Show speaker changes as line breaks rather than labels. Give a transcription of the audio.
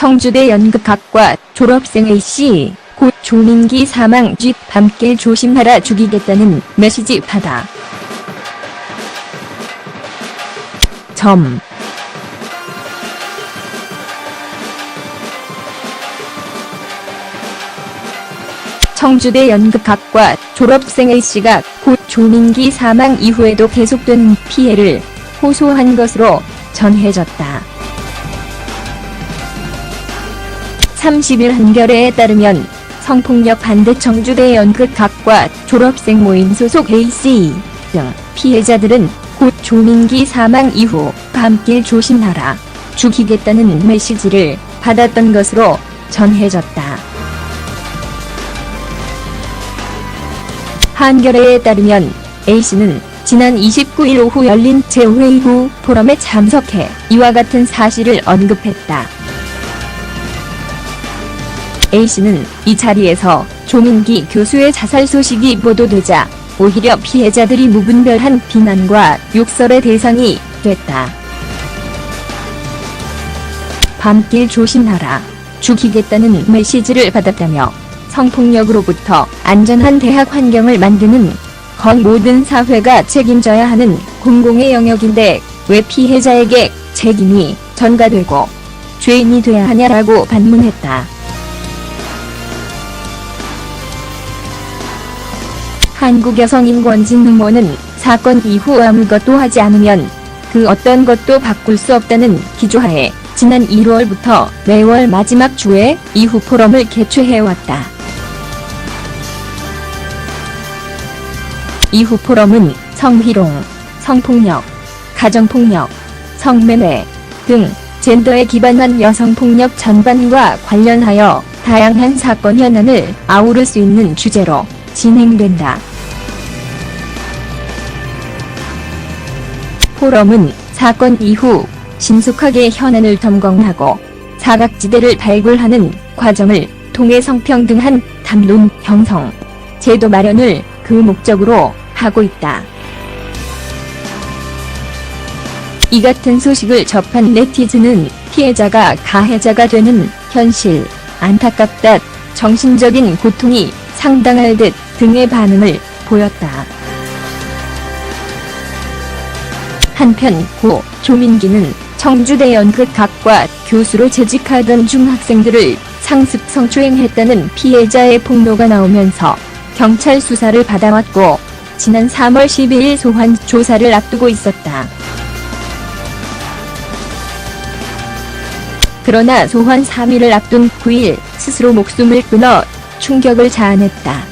청주대 연극학과 졸업생 A씨, 곧 조민기 사망 쥐 밤길 조심하라 죽이겠다는 메시지 받아. 점. 청주대 연극학과 졸업생 A씨가 곧 조민기 사망 이후에도 계속되는 피해를 호소한 것으로 전해졌다. 30일 한겨레에 따르면 성폭력 반대 청주대 연극학과 졸업생 모임 소속 A씨 등 피해자들은 곧 조민기 사망 이후 밤길 조심하라 죽이겠다는 메시지를 받았던 것으로 전해졌다. 한겨레에 따르면 A씨는 지난 29일 오후 열린 재회의 후 포럼에 참석해 이와 같은 사실을 언급했다. A씨는 이 자리에서 조민기 교수의 자살 소식이 보도되자 오히려 피해자들이 무분별한 비난과 욕설의 대상이 됐다. 밤길 조심하라. 죽이겠다는 메시지를 받았다며 성폭력으로부터 안전한 대학 환경을 만드는 건 모든 사회가 책임져야 하는 공공의 영역인데 왜 피해자에게 책임이 전가되고 죄인이 돼야 하냐라고 반문했다. 한국여성인권진흥원은 사건 이후 아무것도 하지 않으면 그 어떤 것도 바꿀 수 없다는 기조하에 지난 1월부터 매월 마지막 주에 이후 포럼을 개최해왔다. 이후 포럼은 성희롱, 성폭력, 가정폭력, 성매매 등 젠더에 기반한 여성폭력 전반과 관련하여 다양한 사건 현안을 아우를 수 있는 주제로 진행된다. 포럼은 사건 이후 신속하게 현안을 점검하고 사각지대를 발굴하는 과정을 통해 성평등한 담론 형성, 제도 마련을 그 목적으로 하고 있다. 이 같은 소식을 접한 네티즌은 피해자가 가해자가 되는 현실, 안타깝다, 정신적인 고통이 상당할 듯 등의 반응을 보였다. 한편 고 조민기는 청주대 연극학과 교수로 재직하던 중학생들을 상습 성추행했다는 피해자의 폭로가 나오면서 경찰 수사를 받아왔고 지난 3월 12일 소환 조사를 앞두고 있었다. 그러나 소환 3일을 앞둔 9일 스스로 목숨을 끊어 충격을 자아냈다.